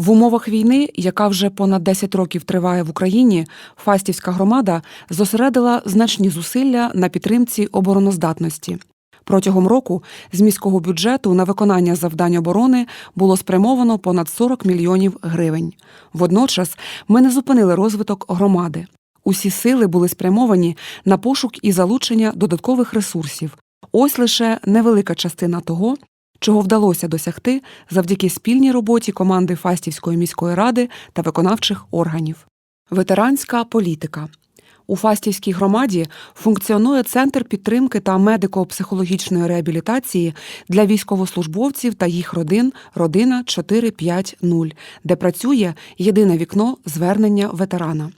В умовах війни, яка вже понад 10 років триває в Україні, Фастівська громада зосередила значні зусилля на підтримці обороноздатності. Протягом року з міського бюджету на виконання завдань оборони було спрямовано понад 40 мільйонів гривень. Водночас ми не зупинили розвиток громади. Усі сили були спрямовані на пошук і залучення додаткових ресурсів. Ось лише невелика частина того, чого вдалося досягти завдяки спільній роботі команди Фастівської міської ради та виконавчих органів. Ветеранська політика. У Фастівській громаді функціонує центр підтримки та медико-психологічної реабілітації для військовослужбовців та їх родин Родина 450, де працює єдине вікно звернення ветерана.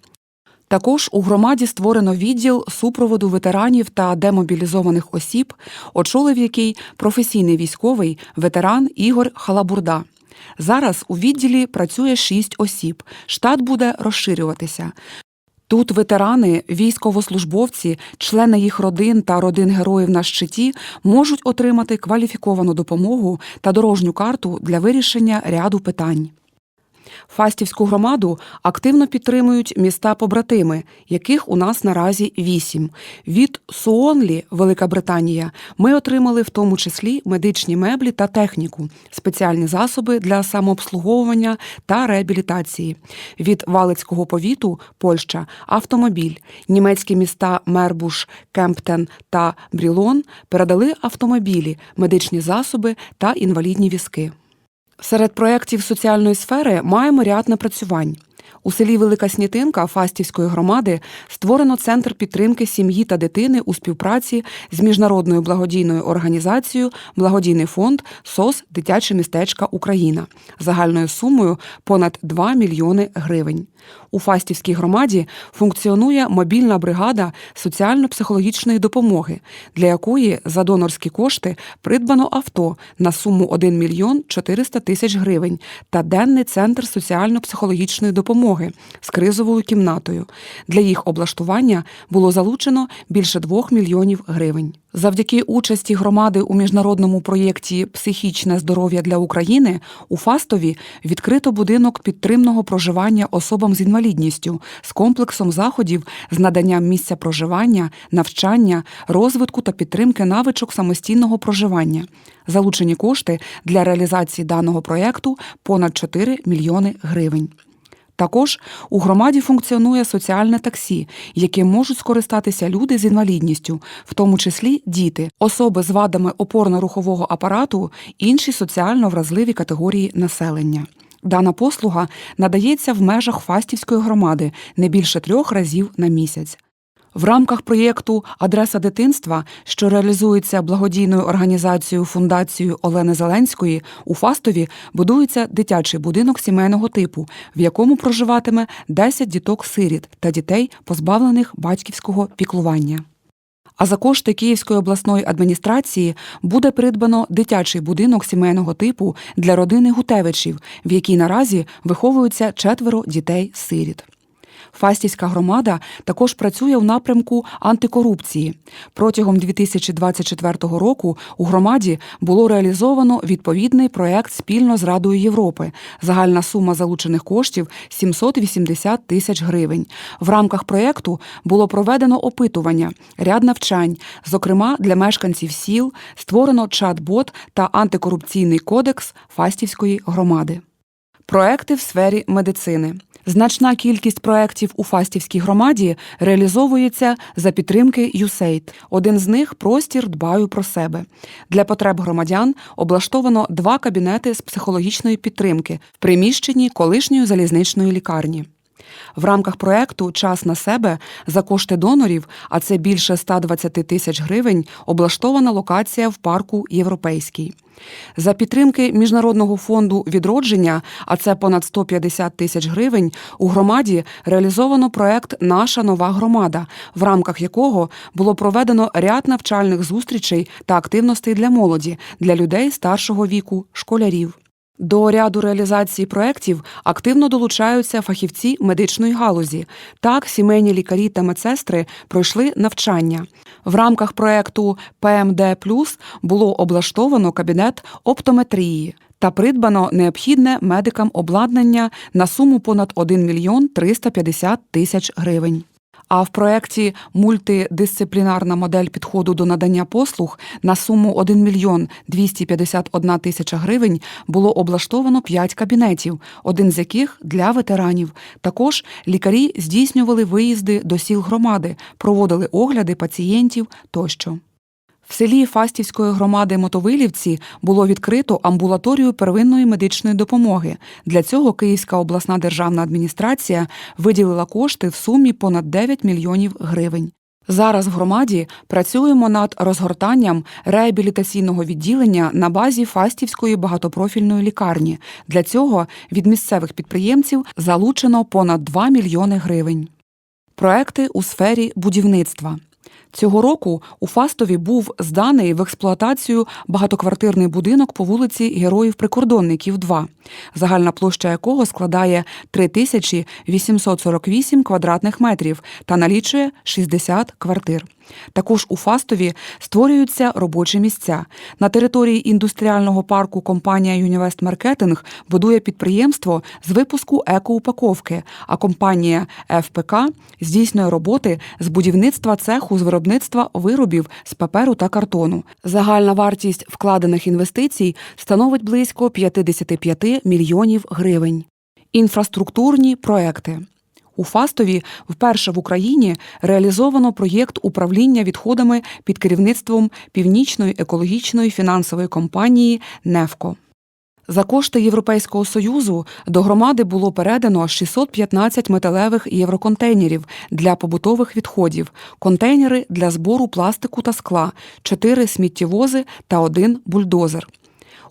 Також у громаді створено відділ супроводу ветеранів та демобілізованих осіб, очолив який професійний військовий ветеран Ігор Халабурда. Зараз у відділі працює шість осіб. Штат буде розширюватися. Тут ветерани, військовослужбовці, члени їх родин та родин героїв на щиті можуть отримати кваліфіковану допомогу та дорожню карту для вирішення ряду питань. Фастівську громаду активно підтримують міста-побратими, яких у нас наразі вісім. Від Суонлі, Велика Британія, ми отримали в тому числі медичні меблі та техніку, спеціальні засоби для самообслуговування та реабілітації. Від Валицького повіту, Польща, автомобіль. Німецькі міста Мербуш, Кемптен та Брілон передали автомобілі, медичні засоби та інвалідні візки. Серед проєктів соціальної сфери маємо ряд напрацювань. У селі Велика Снітинка Фастівської громади створено центр підтримки сім'ї та дитини у співпраці з міжнародною благодійною організацією Благодійний фонд СОС Дитяче містечка Україна загальною сумою понад 2 мільйони гривень. У Фастівській громаді функціонує мобільна бригада соціально-психологічної допомоги, для якої за донорські кошти придбано авто на суму 1 мільйон 400 тисяч гривень та денний центр соціально-психологічної допомоги з кризовою кімнатою. Для їх облаштування було залучено більше 2 мільйонів гривень. Завдяки участі громади у міжнародному проєкті Психічне здоров'я для України у Фастові відкрито будинок підтримного проживання особам з інвалідністю з комплексом заходів з наданням місця проживання, навчання, розвитку та підтримки навичок самостійного проживання. Залучені кошти для реалізації даного проєкту понад 4 мільйони гривень. Також у громаді функціонує соціальне таксі, яким можуть скористатися люди з інвалідністю, в тому числі діти, особи з вадами опорно-рухового апарату, інші соціально вразливі категорії населення. Дана послуга надається в межах Фастівської громади не більше трьох разів на місяць. В рамках проєкту Адреса дитинства, що реалізується благодійною організацією фундацією Олени Зеленської, у Фастові будується дитячий будинок сімейного типу, в якому проживатиме 10 діток-сиріт та дітей, позбавлених батьківського піклування. А за кошти Київської обласної адміністрації буде придбано дитячий будинок сімейного типу для родини Гутевичів, в якій наразі виховуються четверо дітей-сиріт. Фастівська громада також працює в напрямку антикорупції. Протягом 2024 року у громаді було реалізовано відповідний проект спільно з Радою Європи. Загальна сума залучених коштів 780 тисяч гривень. В рамках проєкту було проведено опитування, ряд навчань, зокрема для мешканців сіл, створено чат-бот та антикорупційний кодекс Фастівської громади. Проекти в сфері медицини. Значна кількість проєктів у Фастівській громаді реалізовується за підтримки USAID. Один з них простір дбаю про себе. Для потреб громадян облаштовано два кабінети з психологічної підтримки в приміщенні колишньої залізничної лікарні. В рамках проекту Час на себе за кошти донорів, а це більше 120 тисяч гривень, облаштована локація в парку Європейський. За підтримки Міжнародного фонду відродження, а це понад 150 тисяч гривень, у громаді реалізовано проект Наша нова громада, в рамках якого було проведено ряд навчальних зустрічей та активностей для молоді, для людей старшого віку, школярів. До ряду реалізації проєктів активно долучаються фахівці медичної галузі. Так, сімейні лікарі та медсестри пройшли навчання. В рамках проєкту ПМД Плюс було облаштовано кабінет оптометрії. та придбано необхідне медикам обладнання на суму понад 1 мільйон 350 тисяч гривень. А в проєкті мультидисциплінарна модель підходу до надання послуг на суму 1 мільйон 251 тисяча гривень було облаштовано 5 кабінетів, один з яких для ветеранів. Також лікарі здійснювали виїзди до сіл громади, проводили огляди пацієнтів тощо. В селі Фастівської громади Мотовилівці було відкрито амбулаторію первинної медичної допомоги. Для цього Київська обласна державна адміністрація виділила кошти в сумі понад 9 мільйонів гривень. Зараз в громаді працюємо над розгортанням реабілітаційного відділення на базі Фастівської багатопрофільної лікарні. Для цього від місцевих підприємців залучено понад 2 мільйони гривень. Проекти у сфері будівництва. Цього року у Фастові був зданий в експлуатацію багатоквартирний будинок по вулиці Героїв-Прикордонників 2, загальна площа якого складає 3848 квадратних метрів та налічує 60 квартир. Також у Фастові створюються робочі місця. На території індустріального парку компанія Юнівест Маркетинг будує підприємство з випуску екоупаковки, а компанія ФПК здійснює роботи з будівництва цеху з виробництва виробів з паперу та картону. Загальна вартість вкладених інвестицій становить близько 55 мільйонів гривень. Інфраструктурні проекти. У Фастові вперше в Україні реалізовано проєкт управління відходами під керівництвом Північної екологічної фінансової компанії «Невко». За кошти Європейського союзу до громади було передано 615 металевих євроконтейнерів для побутових відходів, контейнери для збору пластику та скла, 4 сміттєвози та один бульдозер.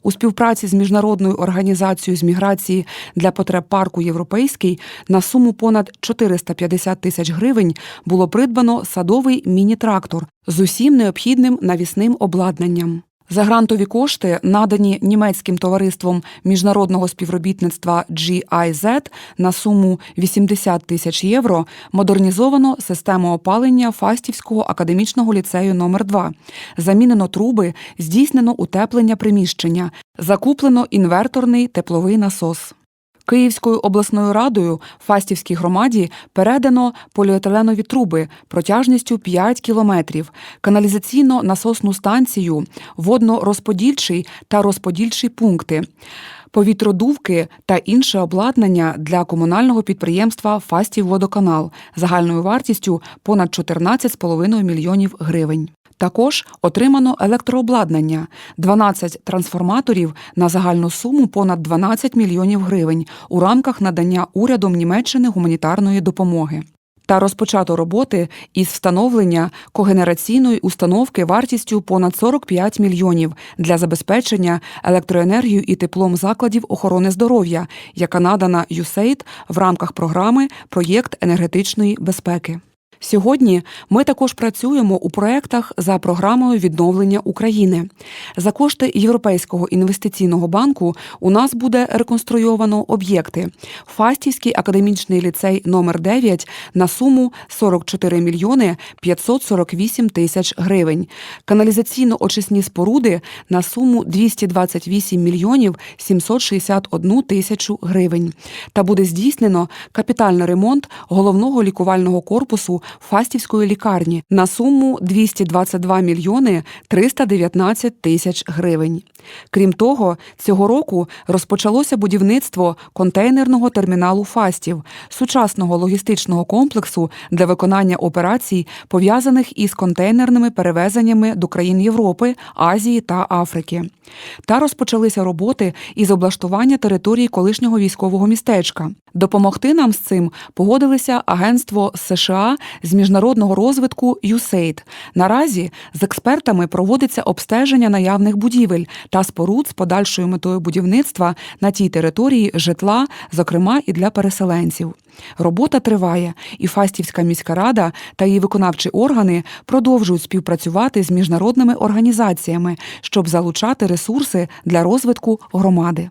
У співпраці з міжнародною організацією з міграції для потреб парку Європейський на суму понад 450 тисяч гривень було придбано садовий міні-трактор з усім необхідним навісним обладнанням. За грантові кошти, надані німецьким товариством міжнародного співробітництва GIZ на суму 80 тисяч євро, модернізовано систему опалення Фастівського академічного ліцею номер 2 замінено труби, здійснено утеплення приміщення, закуплено інверторний тепловий насос. Київською обласною радою Фастівській громаді передано поліетиленові труби протяжністю 5 кілометрів, каналізаційно-насосну станцію, водно-розподільчий та розподільчий пункти. Повітродувки та інше обладнання для комунального підприємства Фастівводоканал загальною вартістю понад 14,5 мільйонів гривень. Також отримано електрообладнання 12 трансформаторів на загальну суму понад 12 мільйонів гривень у рамках надання урядом Німеччини гуманітарної допомоги. Та розпочато роботи із встановлення когенераційної установки вартістю понад 45 мільйонів для забезпечення електроенергією і теплом закладів охорони здоров'я, яка надана USAID в рамках програми Проєкт енергетичної безпеки. Сьогодні ми також працюємо у проєктах за програмою відновлення України. За кошти Європейського інвестиційного банку у нас буде реконструйовано об'єкти: Фастівський академічний ліцей номер 9 на суму 44 мільйони 548 тисяч гривень, каналізаційно-очисні споруди на суму 228 мільйонів 761 тисячу гривень. Та буде здійснено капітальний ремонт головного лікувального корпусу Фастівської лікарні на суму 222 мільйони 319 тисяч гривень. Крім того, цього року розпочалося будівництво контейнерного терміналу Фастів, сучасного логістичного комплексу для виконання операцій, пов'язаних із контейнерними перевезеннями до країн Європи, Азії та Африки. Та розпочалися роботи із облаштування території колишнього військового містечка. Допомогти нам з цим погодилися Агентство США з міжнародного розвитку USAID. Наразі з експертами проводиться обстеження наявних будівель та споруд з подальшою метою будівництва на тій території житла, зокрема і для переселенців. Робота триває, і Фастівська міська рада та її виконавчі органи продовжують співпрацювати з міжнародними організаціями, щоб залучати ресурси для розвитку громади.